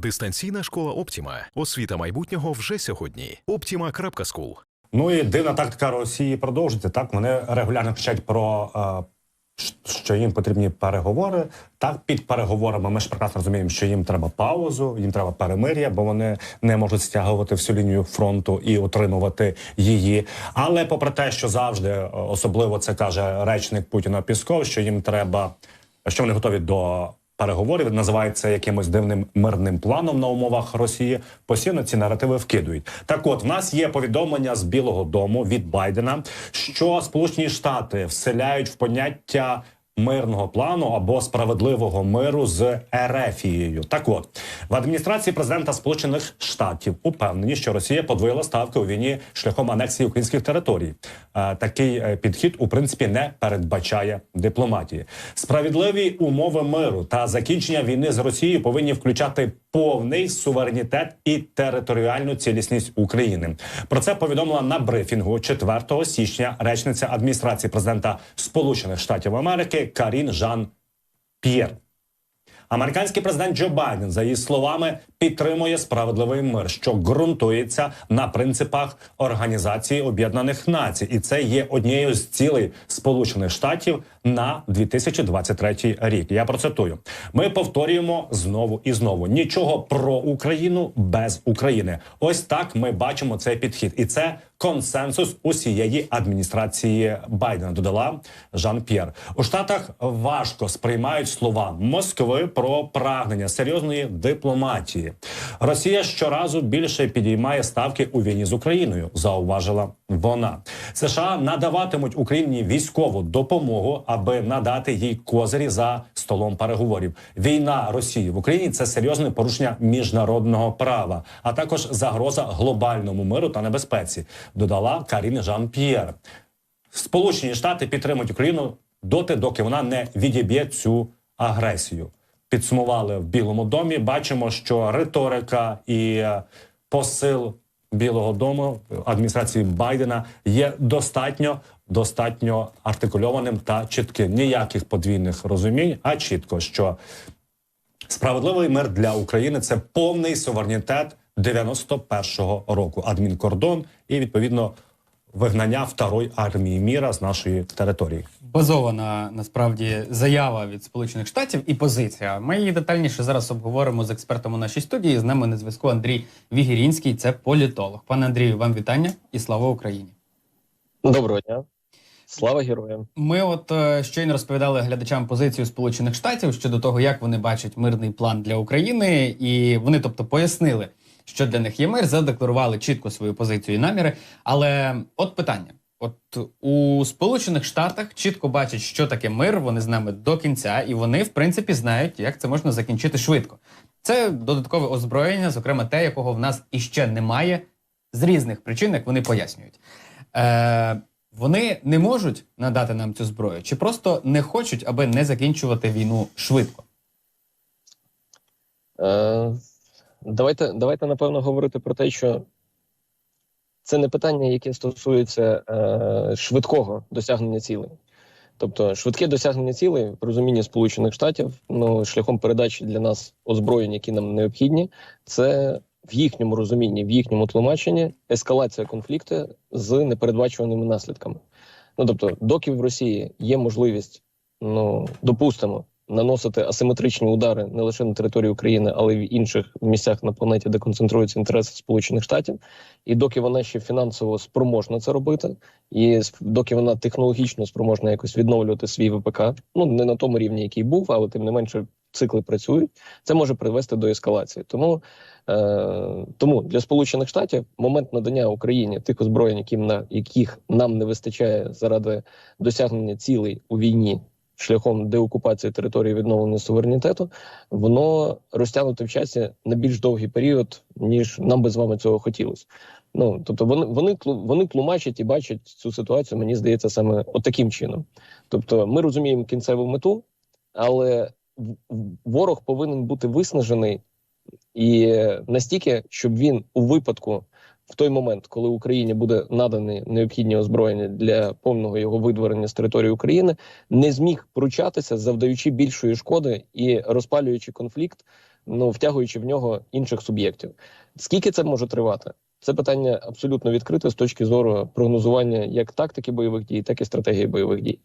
Дистанційна школа Оптіма. Освіта майбутнього вже сьогодні. Optima.school. Ну і дивна тактика Росії продовжується. Так вони регулярно кричать про. е, що їм потрібні переговори. Так, під переговорами ми ж прекрасно розуміємо, що їм треба паузу, їм треба перемир'я, бо вони не можуть стягувати всю лінію фронту і отримувати її. Але попри те, що завжди е, особливо це каже речник Путіна Пісков, що їм треба, що вони готові до переговорів, називають це якимось дивним мирним планом на умовах Росії. Постійно ці наративи вкидують. Так, от в нас є повідомлення з Білого Дому від Байдена, що Сполучені Штати вселяють в поняття. Мирного плану або справедливого миру з Ерефією. Так от в адміністрації президента Сполучених Штатів упевнені, що Росія подвоїла ставки у війні шляхом анексії українських територій. Е, такий е, підхід у принципі не передбачає дипломатії. Справедливі умови миру та закінчення війни з Росією повинні включати повний суверенітет і територіальну цілісність України. Про це повідомила на брифінгу 4 січня речниця адміністрації президента Сполучених Штатів Америки Карін Жан П'єр. Американський президент Джо Байден, за її словами, підтримує справедливий мир, що ґрунтується на принципах Організації Об'єднаних Націй, і це є однією з цілей Сполучених Штатів на 2023 рік. Я процитую: ми повторюємо знову і знову: нічого про Україну без України. Ось так ми бачимо цей підхід, і це консенсус усієї адміністрації Байдена. Додала Жан П'єр. У Штатах важко сприймають слова Москви про прагнення серйозної дипломатії. Росія щоразу більше підіймає ставки у війні з Україною. Зауважила вона. США надаватимуть Україні військову допомогу, аби надати їй козирі за столом переговорів. Війна Росії в Україні це серйозне порушення міжнародного права, а також загроза глобальному миру та небезпеці. Додала Карін Жан П'єр. Сполучені Штати підтримують Україну доти, доки вона не відіб'є цю агресію. Підсумували в Білому домі. Бачимо, що риторика і е, посил Білого Дому адміністрації Байдена є достатньо достатньо артикульованим та чітким. Ніяких подвійних розумінь, а чітко, що справедливий мир для України це повний суверенітет 91-го року. Адмінкордон і відповідно вигнання второї армії міра з нашої території. базована насправді заява від Сполучених Штатів і позиція. Ми її детальніше зараз обговоримо з експертом у нашій студії. З нами на зв'язку Андрій Вігірінський, це політолог. Пане Андрію, вам вітання і слава Україні. Доброго дня. Слава героям. Ми от е, щойно розповідали глядачам позицію Сполучених Штатів щодо того, як вони бачать мирний план для України, і вони, тобто, пояснили, що для них є мир, задекларували чітко свою позицію і наміри. Але от питання: от у Сполучених Штатах чітко бачать, що таке мир. Вони з нами до кінця, і вони, в принципі, знають, як це можна закінчити швидко. Це додаткове озброєння, зокрема те, якого в нас іще немає, з різних причин, як вони пояснюють. Е, вони не можуть надати нам цю зброю, чи просто не хочуть, аби не закінчувати війну швидко. Е, давайте, давайте напевно говорити про те, що це не питання, яке стосується е, швидкого досягнення цілей. Тобто, швидке досягнення цілей в розумінні Сполучених Штатів ну, шляхом передачі для нас озброєнь, які нам необхідні, це в їхньому розумінні, в їхньому тлумаченні ескалація конфлікту з непередбачуваними наслідками. Ну тобто, доки в Росії є можливість, ну допустимо, наносити асиметричні удари не лише на території України, але й в інших місцях на планеті, де концентруються інтереси Сполучених Штатів, і доки вона ще фінансово спроможна це робити, і доки вона технологічно спроможна якось відновлювати свій ВПК, ну не на тому рівні, який був, але тим не менше цикли працюють. Це може привести до ескалації. Тому Е, тому для Сполучених Штатів момент надання Україні тих озброєнь, яким на яких нам не вистачає заради досягнення цілей у війні шляхом деокупації території відновлення суверенітету, воно розтягнуте в часі на більш довгий період, ніж нам би з вами цього хотілося. Ну тобто, вони вони вони тлумачать і бачать цю ситуацію. Мені здається, саме от таким чином. Тобто, ми розуміємо кінцеву мету, але ворог повинен бути виснажений і настільки, щоб він у випадку, в той момент, коли Україні буде надані необхідні озброєння для повного його видворення з території України, не зміг пручатися, завдаючи більшої шкоди і розпалюючи конфлікт ну втягуючи в нього інших суб'єктів. Скільки це може тривати? Це питання абсолютно відкрите з точки зору прогнозування як тактики бойових дій, так і стратегії бойових дій.